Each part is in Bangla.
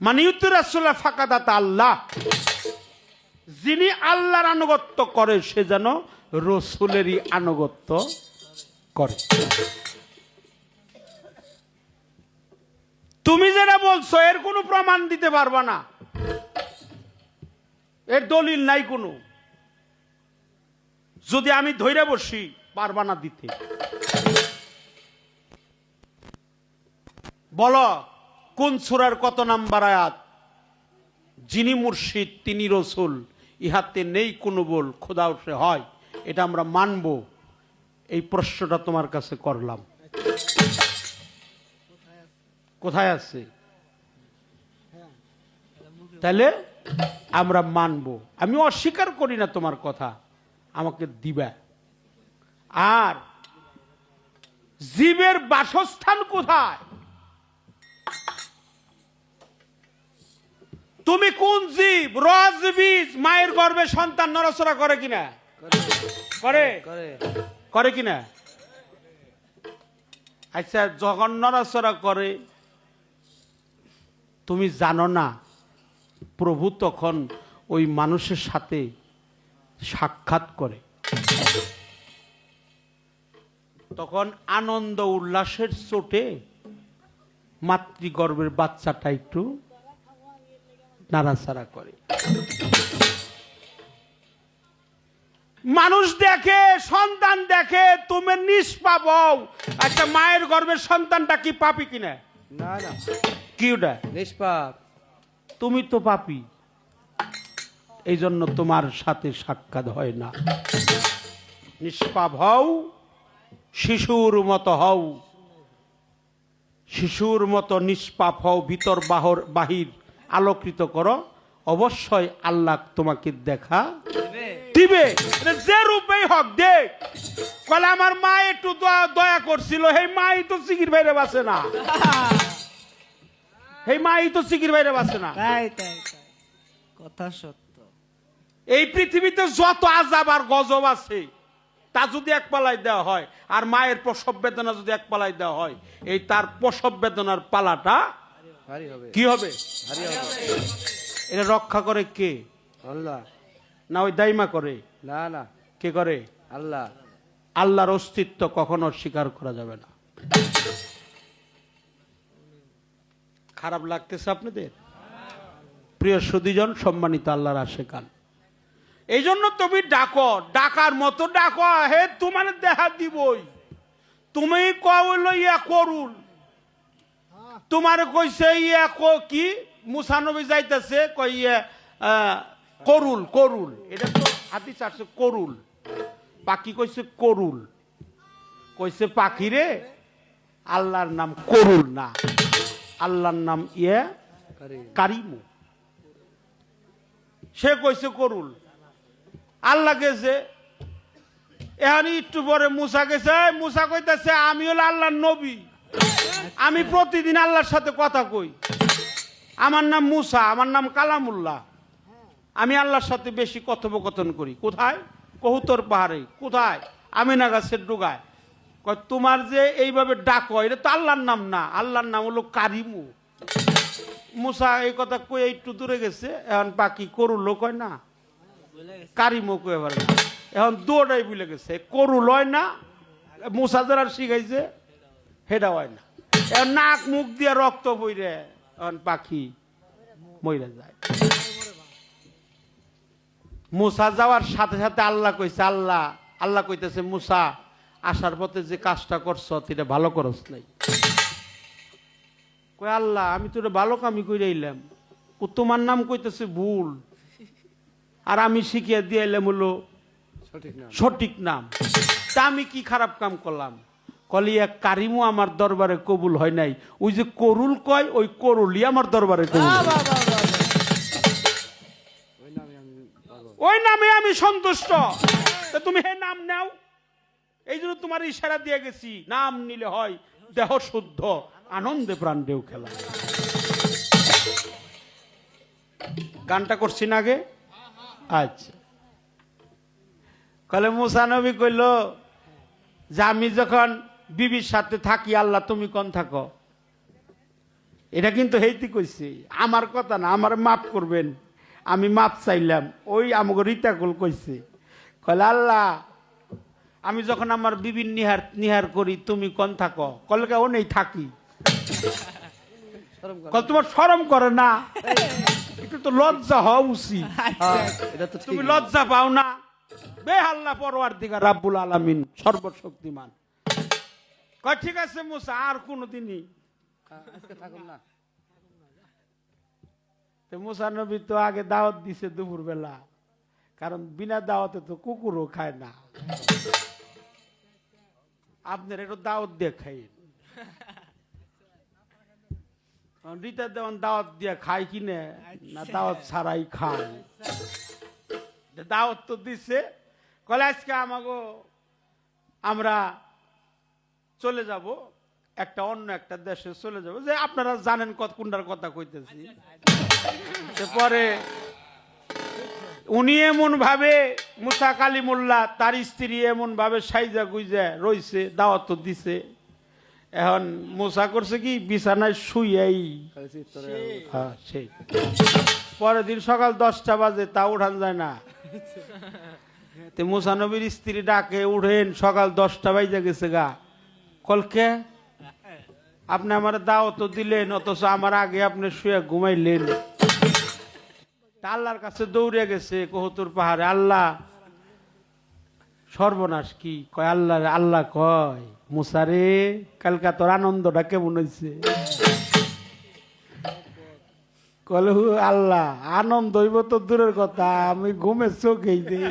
মানে ইউতুরাসুল্লাহ ফাঁকাদাতা আল্লাহ। যিনি আল্লাহর আনুগত্য করে, সে যেন রসুলেরই আনুগত্য করে। তুমি যেটা বলছো, এর কোনো প্রমাণ দিতে পারবা না। এর দলিল নাই কোনো। যদি আমি ধৈর্য বসি, পারবা না দিতে। বলো কোন সুরার কত নাম্বার আয়াত? যিনি মুর্শিদ, তিনি রসুল, ইহাতে নেই কোনো বল খোদাও সে হয়, এটা আমরা মানব। এই প্রশ্নটা তোমার কাছে করলাম। কোথায় আছে? তাহলে আমরা মানব। আমি অস্বীকার করি না তোমার কথা, আমাকে দিবা। আর জীবের বাসস্থান কোথায়? তুমি কোন জীব? রজ বীজ, মায়ের গর্ভে সন্তান নড়াচড়া করে কিনা? করে? করে কিনা? আচ্ছা যখন নড়াচড়া করে, তুমি জানো না, প্রভু তখন ওই মানুষের সাথে সাক্ষাৎ করে। তখন আনন্দ, উল্লাসের চোটে মাতৃগর্ভের বাচ্চাটা একটু নাড়াচাড়া করে। মানুষ দেখে সন্তান দেখে তুমি নিষ্পাপ হও। আচ্ছা মায়ের গর্ভের সন্তানটা কি পাপি কিনা না? না কি ওটা? নিষ্পাপ। তুমি তো পাপি। এই জন্য তোমার সাথে সাক্ষাৎ হয় না। নিষ্পাপ হও শিশুর মতো হও। শিশুর মতো নিষ্পাপ হও ভিতর বাহর বাহির। আলোকৃত করো অবশ্যই আল্লাহ তোমাকে দেখা দিবে। এটা যে রূপেই হোক দেখ। কলে আমার মা একটু দয়া করছিল সেই মাই তো সিগির বাইরে বাসে না। সেই মাই তো সিগির বাইরে বাসে না। তাই তাই কথা সত্য। এই পৃথিবীতে যত আজাব আর গজব আছে তা যদি এক পালাই দেওয়া হয় আর মায়ের প্রসব বেদনা যদি এক পালাই দেওয়া হয় এই তার প্রসব বেদনার পালাটা কি হবে? এটা রক্ষা করে কে? আল্লাহ। না ওই দাইমা করে? না না। কে করে? আল্লাহ। আল্লাহর অস্তিত্ব কখনো স্বীকার করা যাবে না। খারাপ লাগতেছে আপনাদের? প্রিয় সুদীজন সম্মানিত আল্লাহর আশেকান। এই জন্য তুমি ডাকো ডাকার মতো ডাকো হে তোমার দেখা দিবই। তুমি কইল ইয়া করুন। তোমার কইছে ইয়া কো কি? মুসানবী যাইতেছে কই ইয়া করুল করুল। এটা তো হাতি চারছে করুল। পাখি কইছে করুল। কইছে পাখি রে, আল্লাহর নাম করুল না। আল্লাহর নাম ইয়ে কারিমু। সে কইছে করুল। আল্লাহ গেছে। এখন একটু পরে মুসা গেছে, "এই মুসা কইতেছে আমি হলো আল্লাহর নবী। আমি প্রতিদিন আল্লাহর সাথে কথা কই। আমার নাম মুসা, আমার নাম কালামুল্লাহ। আমি আল্লাহর সাথে বেশি কথোপকথন করি। কোথায়? কহুতর পাহাড়ে। কোথায়? আমিনা গাছের ডুগায়। তোমার যে এইভাবে ডাকো, এটা তো আল্লাহর নাম না। আল্লাহর নাম হলো কারিমু। মুসা এই কথা কই একটু দূরে গেছে। এখন বাকি করুলো কয় না। কারিমু কয়ে এখন দুটাই ভুলে গেছে। করু লয় না। মুসা যারা শিখাইছে হেডা হয় না। নাক মুখ দিয়ে রক্ত বইরে পাখি মইরা যায়। মুসা যাওয়ার সাথে সাথে আল্লাহ কইছে আল্লাহ আল্লাহ কইতেছে মুসা আসার পথে যে কাজটা করছ এটা ভালো করস নাই। কই আল্লাহ আমি তো ভালো কামি কইরা এলাম ও তোমার নাম কইতেছে ভুল। আর আমি শিখিয়ে দিয়ে এলাম হলো সঠিক সঠিক নাম। তা আমি কি খারাপ কাম করলাম? কলি এক কারিমও আমার দরবারে কবুল হয় নাই। ওই যে করুল কয় ওই করুলই আমার দরবারে কবুল ওই নামে আমি সন্তুষ্ট। তুমি হে নাম নাও। এই জন্য তোমার ইশারা দিয়ে গেছি নাম নিলে হয় দেহ শুদ্ধ আনন্দে প্রাণেও খেলা। গানটা করছি না আগে? আচ্ছা। কলে মুসানবী কইল যে আমি যখন বিবির সাথে থাকি আল্লাহ তুমি কোন থাকো? এটা কিন্তু হেইতি কইছে। আমার কথা না আমার মাফ করবেন। আমি মাপ চাইলাম। ওই আমাকে রিতাকুল কইছে। কলে আল্লাহ আমি যখন আমার বিবিন নিহার নিহার করি তুমি কোন থাকো? কলকে ও নেই থাকি। তোমার শরম করে না। একটু তো লজ্জা হওয়া উচিত। ঠিক তুমি লজ্জা পাও না। বেহাল্লা পরোয়ার দিঘা রাব্বুল আলামিন সর্বশক্তিমান। কয় ঠিক আছে মুসা আর কোনোদিনই। থাকুন না। তো মুসা নবী তো আগে দাওয়াত দিছে দুপুর বেলা কারণ বিনা দাওয়াতে তো কুকুরও খায় না। আপনার একটু দাওয়াত দিয়ে খাই রীতা দেওয়ান দাওয়াত দিয়ে খায় কিনে না দাওয়াত ছাড়াই খায়। দাওয়াত তো দিছে কলে আজকে আমাগো আমরা চলে যাব, একটা অন্য একটা দেশে চলে যাব। যে আপনারা জানেন কত কোনটার কথা কইতেছি। পরে উনি এমন ভাবে মুসা কালী মোল্লা তার স্ত্রী এমন ভাবে সাইজা গুইজা রইছে, দাওয়াত তো দিছে। এখন মুসা করছে কি, বিছানায় শুইয়াই। খালি হ্যাঁ পরের দিন সকাল দশটা বাজে, তা উঠান যায় না। মুসানবীর স্ত্রী ডাকে, উঠেন, সকাল দশটা বাজে গেছে গা। কলকে আপনি আমার দাও তো দিলেন, অথচ আমার আগে আপনি শুয়ে ঘুমাইলেন। আল্লাহর কাছে দৌড়ে গেছে, কহতুর পাহাড়ে, আল্লাহ, সর্বনাশ কি? কয় আল্লাহ আল্লাহ কয় মুসারে কালকা তোর আনন্দটা কেমন হয়েছে কলে আল্লাহ, আনন্দ হইব তো দূরের কথা, আমি ঘুমে চোখেই দিই।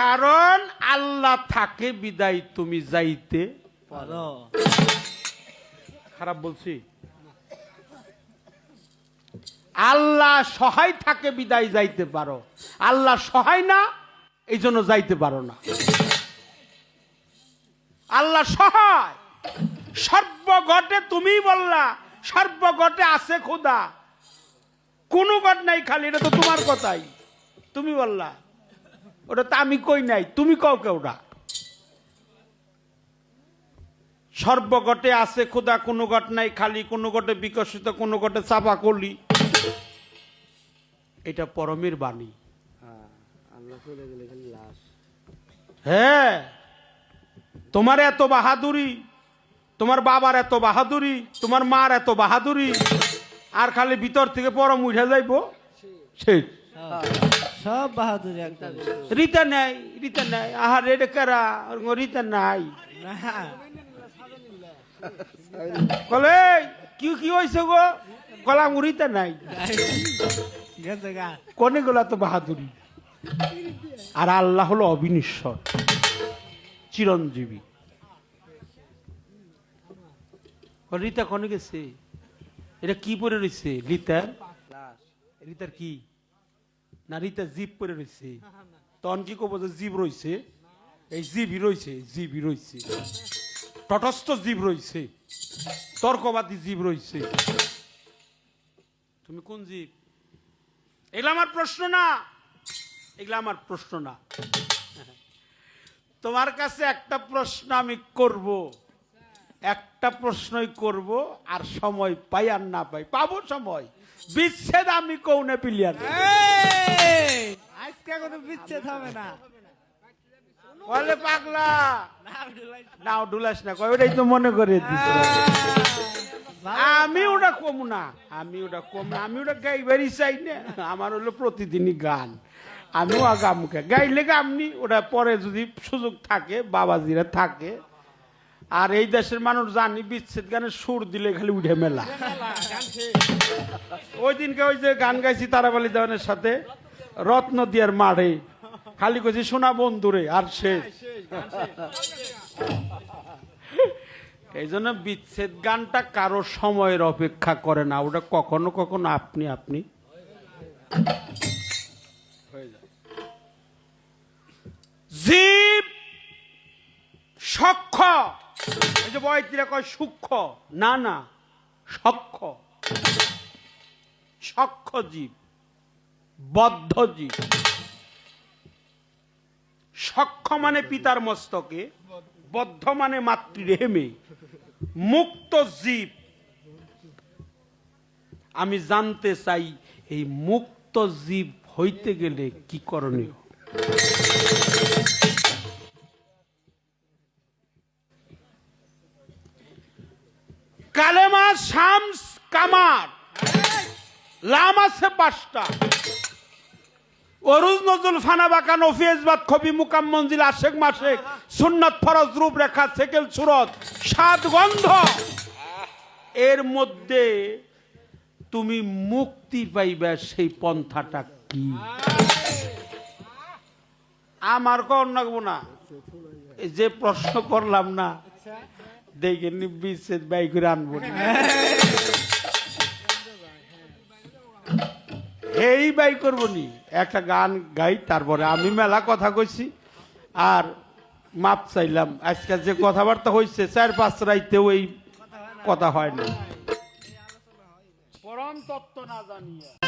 কারণ আল্লাহ থাকে, বিদায় তুমি যাইতে পারো। খারাপ বলছি? আল্লাহ সহায় থাকে, বিদায় যাইতে পারো। আল্লাহ সহায় না এই জন্য যাইতে পারো না। আল্লাহ সহায়। সর্বঘটে তুমি বললা সর্বঘটে আছে খোদা। কোনো ঘট নাই খালি, এটা তো তোমার কথাই। তুমি বললা। ওটা তো আমি কই নাই তুমি কও কেউটা সর্বগটে আছে খোদা কোনো গট নাই খালি কোনো গটে বিকশিত কোনো গটে চাপা কলি এটা পরমের বাণী। হ্যাঁ হ্যাঁ তোমার এত বাহাদুরি তোমার বাবার এত বাহাদুরি তোমার মার এত বাহাদুরি আর খালি ভিতর থেকে পরম উঠে যাইব? সেই সব বাহাদুরি একদম রীতা নাই রীতা নাই। আহার রেডে কারা? রীতা নাই। কলে কি কি হয়েছে গো? কলাম রীতা নাই। কনে গোলা তো বাহাদুরি। আর আল্লাহ হলো অবিনিশ্বর চিরঞ্জীবী। রীতা কনে গেছে? এটা কি পরে রয়েছে রীতার? রীতার কি? না রীতা জীব পরে রয়েছে তখন কি কব যে জীব রয়েছে এই জীবই রয়েছে জীবই রয়েছে তটস্থ জীব রয়েছে তর্কবাদী জীব রয়েছে তুমি কোন জীব? এগুলো আমার প্রশ্ন না। এগুলো আমার প্রশ্ন না। তোমার কাছে একটা প্রশ্ন আমি করব। একটা প্রশ্নই করব আর সময় পাই আর না পাই। পাবো সময়। বিচ্ছেদ আমি কৌনে পিলিয়ার এই, আজকে কোনো বিচ্ছেদ হবে না। বলে পাগলা। নাও ডুলাস না কয় ওটাই তো মনে করে আমি ওটা কম না আমি ওটা কম না আমি ওটা গাইবারই চাই না। আমার হলো প্রতিদিনই গান। আমিও আগামকে। গাইলে গামনি ওটা পরে যদি সুযোগ থাকে বাবাজিরা থাকে আর এই দেশের মানুষ জানি বিচ্ছেদ গানের সুর দিলে খালি উঠে মেলা। ওই দিনকে ওই যে গান গাইছি তারাবালি দেওয়ানের সাথে, রত্ন দিয়ার মাঠে। খালি কইছি সোনা বন্ধুরে, আর শেষ এই জন্য বিচ্ছেদ গানটা কারও সময়ের অপেক্ষা করে না, ওটা কখনো কখনো আপনি আপনি। জীব, সক্ষ এই যে বয়তিরা কয় সূক্ষ্ম? না না। সক্ষ। সক্ষ জীব। বদ্ধ জীব। সক্ষ মানে পিতার মস্তকে বদ্ধ মানে মাতৃরেহেমে মুক্ত জীব। আমি জানতে চাই এই মুক্ত জীব হইতে গেলে কি করণীয়? কালেমা শামস কামার। লাম আছে পাঁচটা। অরুজ নজরুল ফানা বাঁকা নফিয়াজবাদ কবি মুকাম মঞ্জিল, আশেক মাসেক সুন্নত ফরজ, রূপরেখা, সেকেল সুরত সাত গন্ধ। এর মধ্যে তুমি মুক্তি পাইবে সেই পন্থাটা কি? আমার কর না যে প্রশ্ন করলাম না দেখে নি, বিচ্ছেদ করে আনব এই বাই করব নি, একটা গান গাই, তারপরে আমি মেলা কথা কইছি, আর মাপ চাইলাম, আজকে যে কথাবার্তা হয়েছে চার পাঁচ রাইতেও এই কথা হয় না। পরম তত্ত্ব না জানিয়া।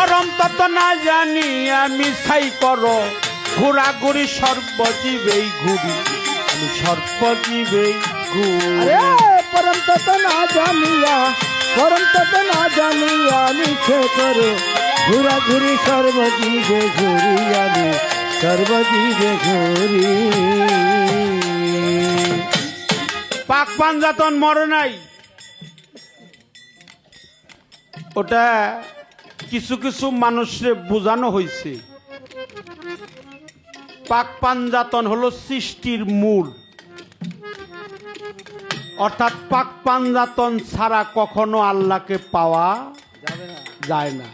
পরম তত্ত্ব না জানিয়া মিশাই করো ঘোরাঘুরি সর্বজীবেই ঘুরি আমি সর্বজীবেই ঘুরি। পরম তত না জানিয়া পরম তত না জানিয়া মিছে করো ঘুরা ঘুরি সর্বজীবে ঘুরি আমি সর্বজীবে ঘুরি। পাক পাঞ্জাতন মরে নাই। ওটা কিছু কিছু মানুষরে বোঝানো হয়েছে পাক পাঞ্জাতন হলো সৃষ্টির মূল। অর্থাৎ পাক পাঞ্জাতন ছাড়া কখনো আল্লাহকে পাওয়া যায় না।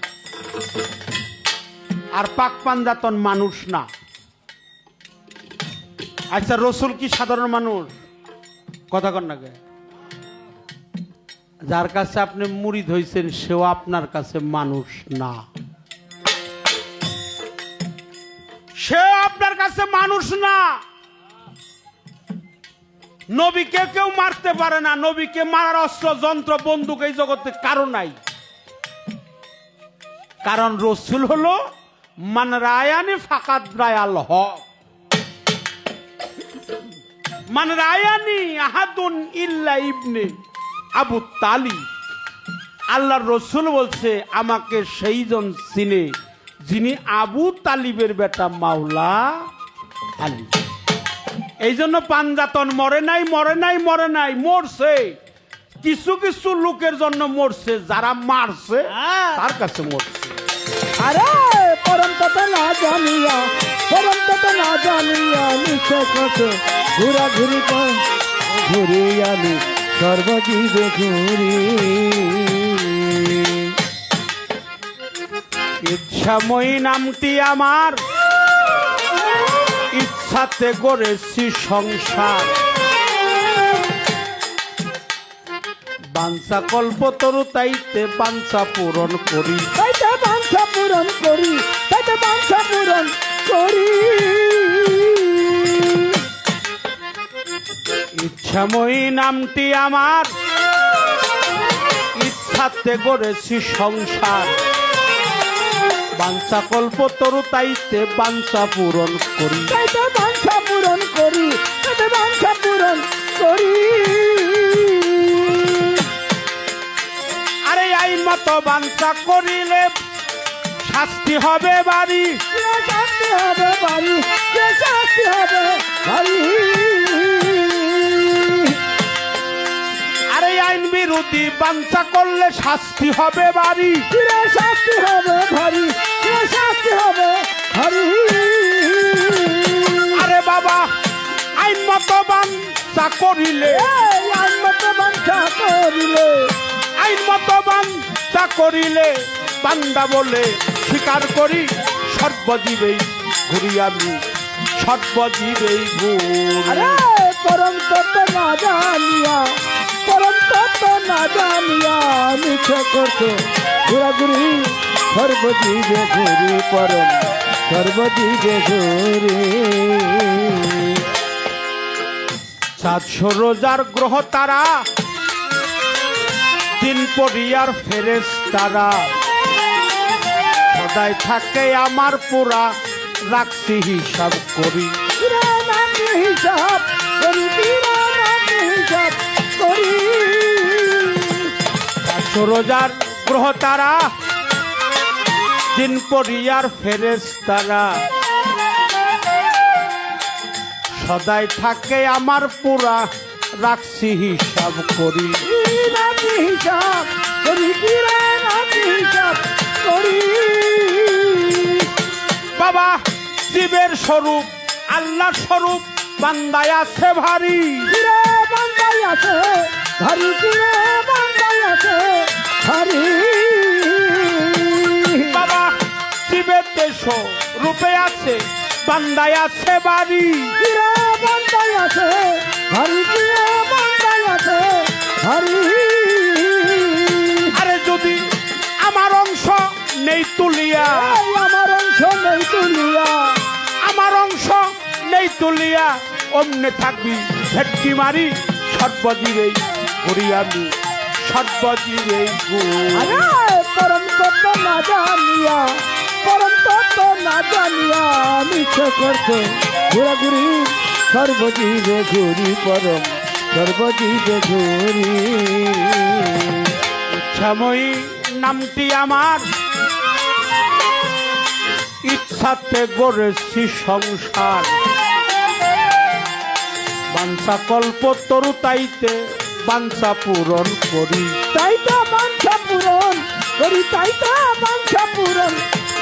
আর পাক পাঞ্জাতন মানুষ না। আচ্ছা রসুল কি সাধারণ মানুষ? কথা কন না? যার কাছে আপনি মুড়ি ধইছেন, সেও আপনার কাছে মানুষ না। সে আপনার কাছে মানুষ না। নবীকে কেউ মারতে পারে না। নবীকে মারার অস্ত্র, যন্ত্র, বন্দুক এই জগতে কারও নাই। কারণ রসুল হলো মান রায়ানি ফাকাত রায়াল হক। মান রায়ানি আহাদুন ইল্লা ইবনে আবু তালি আল্লাহর রসুল বলছে আমাকে সেই জন চিনে যিনি আবু তালিবের বেটা মাওলা আলী। এই জন্য পাঞ্জাতন মরে নাই মরে নাই মরে নাই মরছে। কিছু কিছু লোকের জন্য মরছে যারা মারছে তার কাছে মরছে। আরে পরম তত না জানিয়া পরম তত না জানিয়া করো ঘুরা ঘুরি ঘুরি আমি সর্বজীবে ঘুরি। ইচ্ছাময়ী নামটি আমার। ইচ্ছাতে গড়েছি সংসার। বাঞ্ছা কল্প তরু তাইতে বাঞ্ছা পূরণ করি। তাইতে বাঞ্ছা পূরণ করি, তাইতে বাঞ্ছা পূরণ করি। ইচ্ছাময়ী নামটি আমার। ইচ্ছাতে গড়েছি সংসার। বাঞ্ছা কল্প তরু তাইতে বাঞ্ছা পূরণ করি। বাঞ্ছা পূরণ করি বাঞ্ছা পূরণ করি। আরে আইন মতো বাঞ্ছা করিলে শাস্তি হবে বাড়ি। শাস্তি হবে বাড়ি শাস্তি হবে বাড়ি। আইন বিরোধী বাঞ্চা করলে শাস্তি হবে বাড়ি। শাস্তি হবে ভারী শাস্তি হবে ভারী আরে বাবা আইন মতো বাঞ্ছা করিলে। এই আইনত বাঞ্ছা করিলে। আইন মতো বাঞ্ছা করিলে বান্দা বলে স্বীকার করি সর্বজীবেই ঘুরি আমি সর্বজীবেই ঘুরি। পরম তত্ত্ব না জানিয়া তত্ত্ব না জানিয়া মিছে করছ ঘুরাঘুরি সর্বজীবে ঘুরি পরম সর্বজীবে ঘুরি। সাতশো রোজার গ্রহ তারা দিন পরিয়ার ফেরেস তারা সদাই থাকে আমার পুরা রাখছি হিসাব করি। হিসাব রোজার গ্রহ তারা দিন পরিয়ার ফেরেস তারা সদাই থাকে আমার পুরা রাখছি হিসাব করি। হিসাব করি হিসাব করি। বাবা জীবের স্বরূপ আল্লাহ স্বরূপ বান্দায় আছে ভারী। কিরে বান্দাই আছে ভারী কিরে বান্দাই আছে। রূপে আছে বান্দায় আছে বাড়ি। কিরে বান্দাই আছে ভারি কিরে বান্দাই আছে ভারি আরে যদি আমার অংশ নেই তুলিয়া। আমার অংশ নেই তুলিয়া। আমার অংশ নেই তুলিয়া অমনে থাকবি ভেটকি মারি সর্বজীবেই করি আমি সর্বজীবেই পরম তত্ত্ব না জানিয়া পরম তত্ত্ব না জানিয়া মিছে করছে ঘোরাঘুরি সর্বজীবে ঘুরি পরম সর্বজীবে ঘুরি ইচ্ছাময়ী নামটি আমার। ইচ্ছাতে গড়েছি সংসার। বাঞ্ছা কল্প তরু তাইতে বাঞ্ছা পূরণ করি। তাই তো বাঞ্ছা পূরণ করি তাই তো বাঞ্ছা পূরণ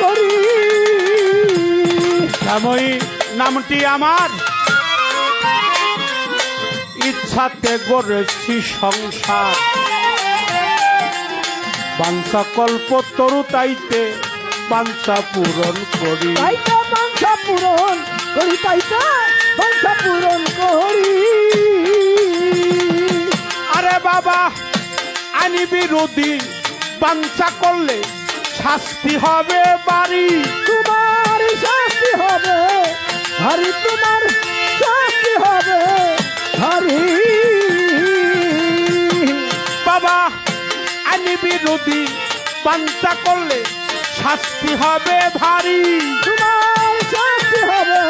করি। শ্যাময়ী নামটি আমার। ইচ্ছাতে গড়েছি সংসার। বাঞ্ছা কল্প তরু তাইতে বাঞ্ছা পূরণ করি। তাই তো বাঞ্ছা পূরণ করি তাই তো বাঞ্ছা পূরণ করি। আরে বাবা আইনি বিরোধী বাঞ্ছা করলে শাস্তি হবে বাড়ি। তোমার শাস্তি হবে। হরি তোমার শাস্তি হবে। হরি বাবা আইনি বিরোধী। বাঞ্ছা করলে শাস্তি হবে ভারী তোমার শাস্তি হবে।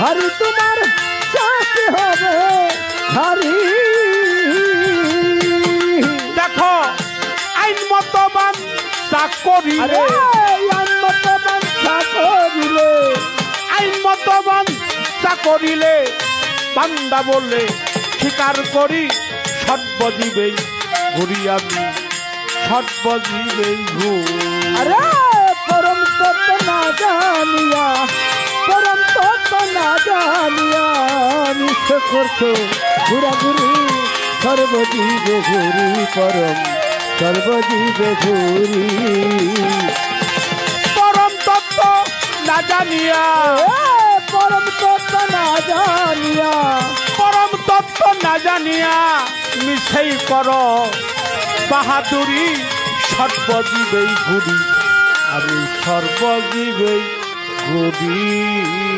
হরি তোমার শাস্তি হবে। হরি চাকরিলে আনমত বাঞ্ছা করিলে। আইন মতবান চাকরিলে বান্দা বলে স্বীকার করি সর্বজীবেই ঘুরি আমি সর্বজীবেই ঘুরি আরে পরম তত্ত্ব না জানিয়া পরম তত্ত্ব না জানিয়া মিশে করছ ঘুরাঘুরি সর্বজীবে ঘুরি পরম। সর্বজীবে ঘুরি। পরম তত্ত্ব না জানিয়া। পরম তত্ত্ব না জানিয়া। পরম তত্ত্ব না জানিয়া মিশেই কর। বাহাদুরি সর্বজীবেই ঘুরি। আমি সর্বজীবেই ঘুরি।